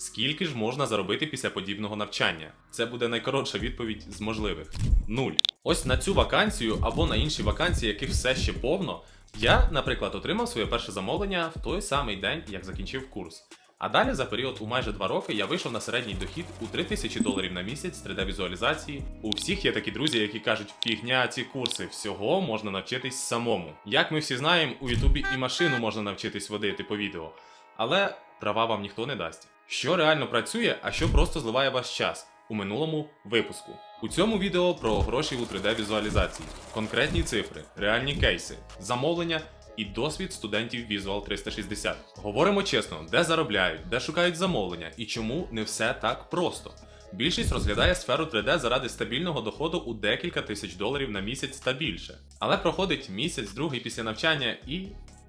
Скільки ж можна заробити після подібного навчання? Це буде найкоротша відповідь з можливих. Нуль. Ось на цю вакансію або на інші вакансії, яких все ще повно. Я, наприклад, отримав своє перше замовлення в той самий день, як закінчив курс. А далі за період у майже 2 роки я вийшов на середній дохід у 3000 доларів на місяць 3D-візуалізації. У всіх є такі друзі, які кажуть, фігня ці курси, всього можна навчитись самому. Як ми всі знаємо, у Ютубі і машину можна навчитись водити по відео. Але права вам ніхто не дасть. Що реально працює, а що просто зливає ваш час у минулому випуску. У цьому відео про гроші у 3D-візуалізації, конкретні цифри, реальні кейси, замовлення і досвід студентів Visual 360. Говоримо чесно, де заробляють, де шукають замовлення і чому не все так просто. Більшість розглядає сферу 3D заради стабільного доходу у декілька тисяч доларів на місяць та більше. Але проходить місяць, другий після навчання і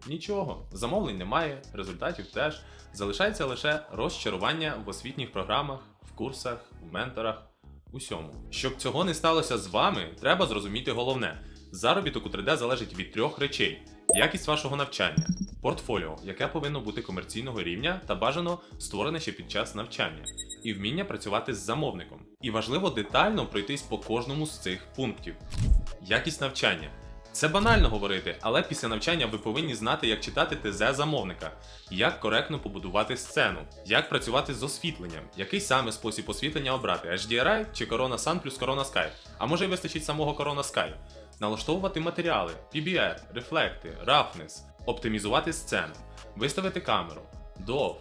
нічого. Замовлень немає, результатів теж. Залишається лише розчарування в освітніх програмах, в курсах, в менторах, усьому. Щоб цього не сталося з вами, треба зрозуміти головне: заробіток у 3D залежить від трьох речей: якість вашого навчання, портфоліо, яке повинно бути комерційного рівня та бажано створене ще під час навчання, і вміння працювати з замовником. І важливо детально пройтись по кожному з цих пунктів. Якість навчання. Це банально говорити, але після навчання ви повинні знати, як читати ТЗ замовника, як коректно побудувати сцену, як працювати з освітленням, який саме спосіб освітлення обрати HDRI чи Corona Sun плюс Corona Sky, а може й вистачить самого Corona Sky, налаштовувати матеріали, PBR, рефлекти, roughness, оптимізувати сцену, виставити камеру, DOV,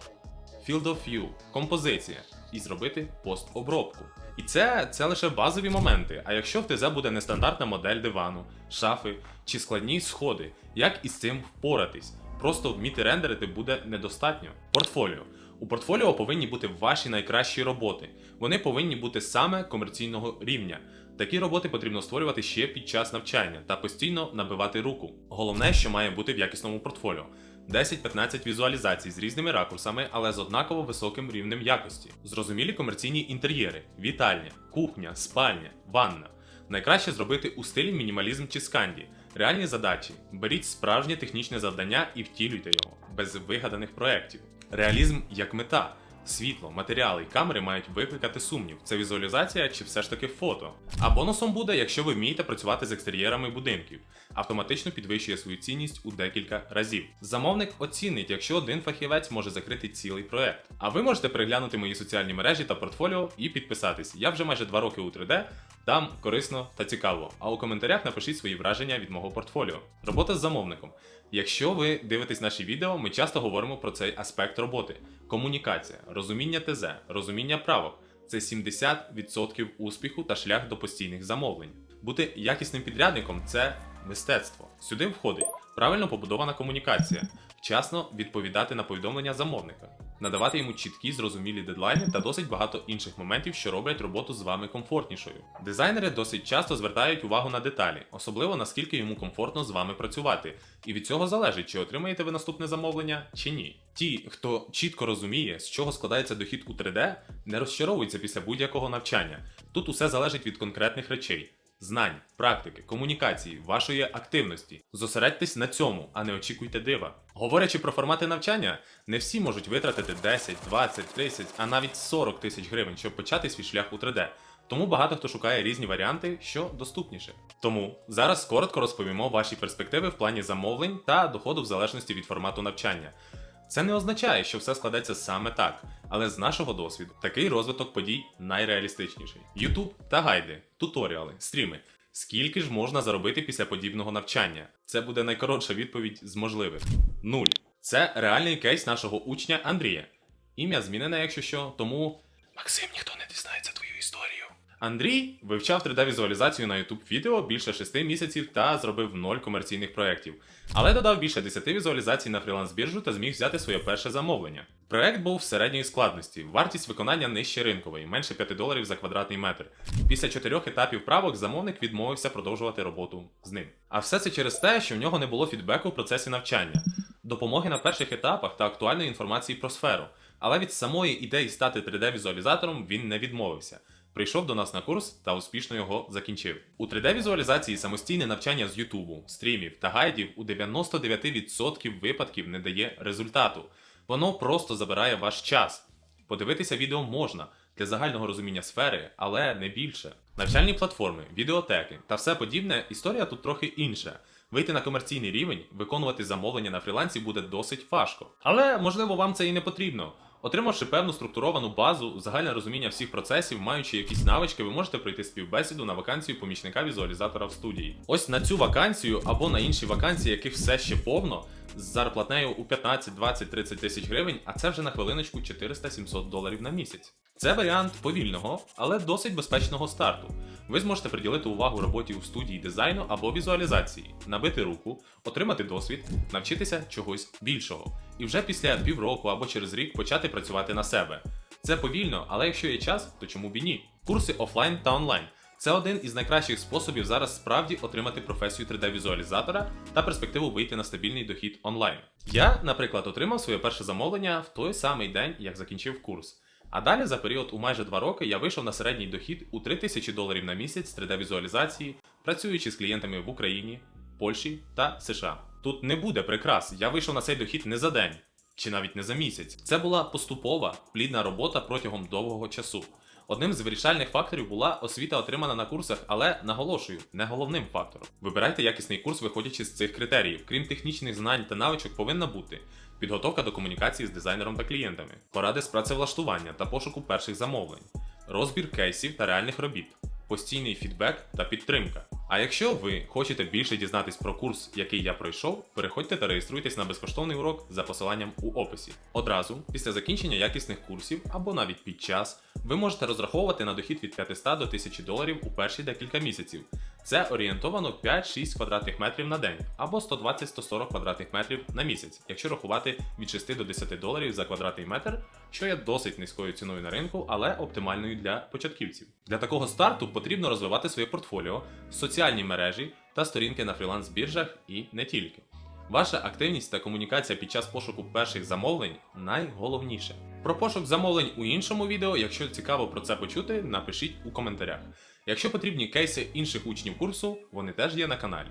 Field of View, композиція і зробити постобробку. І це, це лише базові моменти. А якщо в ТЗ буде нестандартна модель дивану, шафи чи складні сходи, як із цим впоратись? Просто вміти рендерити буде недостатньо. Портфоліо. У портфоліо повинні бути ваші найкращі роботи. Вони повинні бути саме комерційного рівня. Такі роботи потрібно створювати ще під час навчання та постійно набивати руку. Головне, що має бути в якісному портфоліо. 10-15 візуалізацій з різними ракурсами, але з однаково високим рівнем якості. Зрозумілі комерційні інтер'єри, вітальня, кухня, спальня, ванна. Найкраще зробити у стилі мінімалізм чи сканді. Реальні задачі. Беріть справжнє технічне завдання і втілюйте його, без вигаданих проєктів. Реалізм як мета. Світло, матеріали і камери мають викликати сумнів. Це візуалізація чи все ж таки фото. А бонусом буде, якщо ви вмієте працювати з екстер'єрами будинків. Автоматично підвищує свою цінність у декілька разів. Замовник оцінить, якщо один фахівець може закрити цілий проект. А ви можете переглянути мої соціальні мережі та портфоліо і підписатись. Я вже майже два роки у 3D, там корисно та цікаво. А у коментарях напишіть свої враження від мого портфоліо. Робота з замовником. Якщо ви дивитесь наші відео, ми часто говоримо про цей аспект роботи: комунікація, розуміння ТЗ, розуміння правок. Це 70% успіху та шлях до постійних замовлень. Бути якісним підрядником це мистецтво. Сюди входить правильно побудована комунікація, вчасно відповідати на повідомлення замовника, надавати йому чіткі зрозумілі дедлайни та досить багато інших моментів, що роблять роботу з вами комфортнішою. Дизайнери досить часто звертають увагу на деталі, особливо наскільки йому комфортно з вами працювати. І від цього залежить, чи отримаєте ви наступне замовлення, чи ні. Ті, хто чітко розуміє, з чого складається дохід у 3D, не розчаровуються після будь-якого навчання. Тут усе залежить від конкретних речей. Знань, практики, комунікації, вашої активності. Зосередьтесь на цьому, а не очікуйте дива. Говорячи про формати навчання, не всі можуть витратити 10, 20, 30, а навіть 40 тисяч гривень, щоб почати свій шлях у 3D. Тому багато хто шукає різні варіанти, що доступніше. Тому зараз коротко розповімо ваші перспективи в плані замовлень та доходу в залежності від формату навчання. Це не означає, що все складеться саме так, але з нашого досвіду такий розвиток подій найреалістичніший. Ютуб та гайди, туторіали, стріми. Скільки ж можна заробити після подібного навчання? Це буде найкоротша відповідь з можливих. Нуль. Це реальний кейс нашого учня Андрія. Ім'я змінене, якщо що, тому. Максим, ніхто Андрій вивчав 3D-візуалізацію на YouTube відео більше 6 місяців та зробив 0 комерційних проєктів. Але додав більше 10 візуалізацій на фріланс-біржу та зміг взяти своє перше замовлення. Проект був середньої складності, вартість виконання нижче ринкової, менше 5 доларів за квадратний метр. Після чотирьох етапів правок замовник відмовився продовжувати роботу з ним. А все це через те, що в нього не було фідбеку в процесі навчання, допомоги на перших етапах та актуальної інформації про сферу. Але від самої ідеї стати 3D-візуалізатором він не відмовився. Прийшов до нас на курс та успішно його закінчив. У 3D-візуалізації самостійне навчання з Ютубу, стрімів та гайдів у 99% випадків не дає результату. Воно просто забирає ваш час. Подивитися відео можна для загального розуміння сфери, але не більше. Навчальні платформи, відеотеки та все подібне історія тут трохи інша. Вийти на комерційний рівень, виконувати замовлення на фрілансі буде досить важко. Але можливо вам це і не потрібно. Отримавши певну структуровану базу, загальне розуміння всіх процесів, маючи якісь навички, ви можете пройти співбесіду на вакансію помічника візуалізатора в студії. Ось на цю вакансію або на інші вакансії, яких все ще повно, з зарплатнею у 15, 20, 30 тисяч гривень, а це вже на хвилиночку 400-700 доларів на місяць. Це варіант повільного, але досить безпечного старту. Ви зможете приділити увагу роботі у студії дизайну або візуалізації, набити руку, отримати досвід, навчитися чогось більшого. І вже після півроку або через рік почати працювати на себе. Це повільно, але якщо є час, то чому б і ні? Курси офлайн та онлайн. Це один із найкращих способів зараз справді отримати професію 3D-візуалізатора та перспективу вийти на стабільний дохід онлайн. Я, наприклад, отримав своє перше замовлення в той самий день, як закінчив курс. А далі за період у майже 2 роки я вийшов на середній дохід у 3000 доларів на місяць з 3D-візуалізації, працюючи з клієнтами в Україні, Польщі та США. Тут не буде прикрас, я вийшов на цей дохід не за день чи навіть не за місяць. Це була поступова, плідна робота протягом довгого часу. Одним з вирішальних факторів була освіта, отримана на курсах, але наголошую, не головним фактором. Вибирайте якісний курс, виходячи з цих критеріїв. Крім технічних знань та навичок, повинна бути підготовка до комунікації з дизайнером та клієнтами, поради з працевлаштування та пошуку перших замовлень, розбір кейсів та реальних робіт, постійний фідбек та підтримка. А якщо ви хочете більше дізнатись про курс, який я пройшов, переходьте та реєструйтесь на безкоштовний урок за посиланням у описі. Одразу, після закінчення якісних курсів або навіть під час, ви можете розраховувати на дохід від 500 до 1000 доларів у перші декілька місяців. Це орієнтовано 5-6 квадратних метрів на день або 120-140 квадратних метрів на місяць, якщо рахувати від 6 до 10 доларів за квадратний метр, що є досить низькою ціною на ринку, але оптимальною для початківців. Для такого старту потрібно розвивати своє портфоліо, соціальні мережі та сторінки на фріланс-біржах і не тільки. Ваша активність та комунікація під час пошуку перших замовлень найголовніше. Про пошук замовлень у іншому відео, якщо цікаво про це почути, напишіть у коментарях. Якщо потрібні кейси інших учнів курсу, вони теж є на каналі.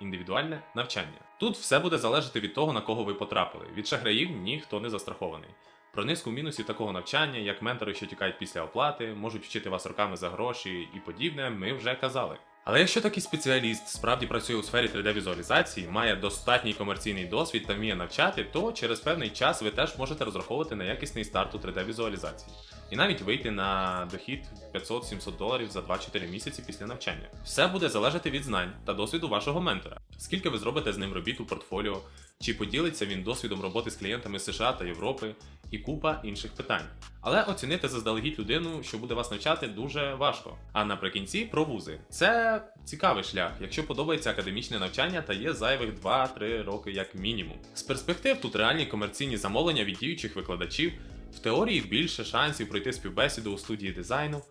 Індивідуальне навчання. Тут все буде залежати від того, на кого ви потрапили. Від шахраїв ніхто не застрахований. Про низку мінусів такого навчання, як ментори, що тікають після оплати, можуть вчити вас роками за гроші і подібне, ми вже казали. Але якщо такий спеціаліст справді працює у сфері 3D-візуалізації, має достатній комерційний досвід та вміє навчати, то через певний час ви теж можете розраховувати на якісний старт у 3D-візуалізації. І навіть вийти на дохід 500-700 доларів за 2-4 місяці після навчання. Все буде залежати від знань та досвіду вашого ментора. Скільки ви зробите з ним робіт у портфоліо, чи поділиться він досвідом роботи з клієнтами США та Європи і купа інших питань. Але оцінити заздалегідь людину, що буде вас навчати, дуже важко. А наприкінці про вузи. Це цікавий шлях, якщо подобається академічне навчання та є зайвих 2-3 роки як мінімум. З перспектив тут реальні комерційні замовлення від діючих викладачів. В теорії більше шансів пройти співбесіду у студії дизайну.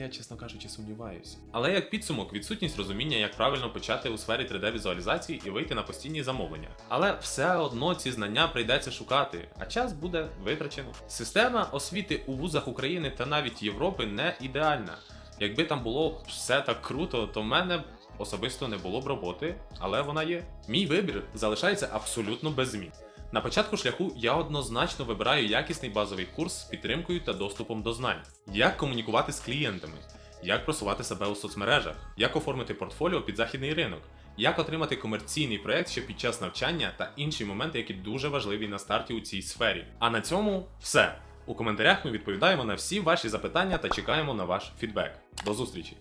Я, чесно кажучи, сумніваюся. Але як підсумок, відсутність розуміння, як правильно почати у сфері 3D-візуалізації і вийти на постійні замовлення. Але все одно ці знання прийдеться шукати, а час буде витрачено. Система освіти у вузах України та навіть Європи не ідеальна. Якби там було все так круто, то в мене особисто не було б роботи, але вона є. Мій вибір залишається абсолютно без змін. На початку шляху я однозначно вибираю якісний базовий курс з підтримкою та доступом до знань, як комунікувати з клієнтами, як просувати себе у соцмережах, як оформити портфоліо під західний ринок, як отримати комерційний проект ще під час навчання та інші моменти, які дуже важливі на старті у цій сфері. А на цьому все. У коментарях ми відповідаємо на всі ваші запитання та чекаємо на ваш фідбек. До зустрічі!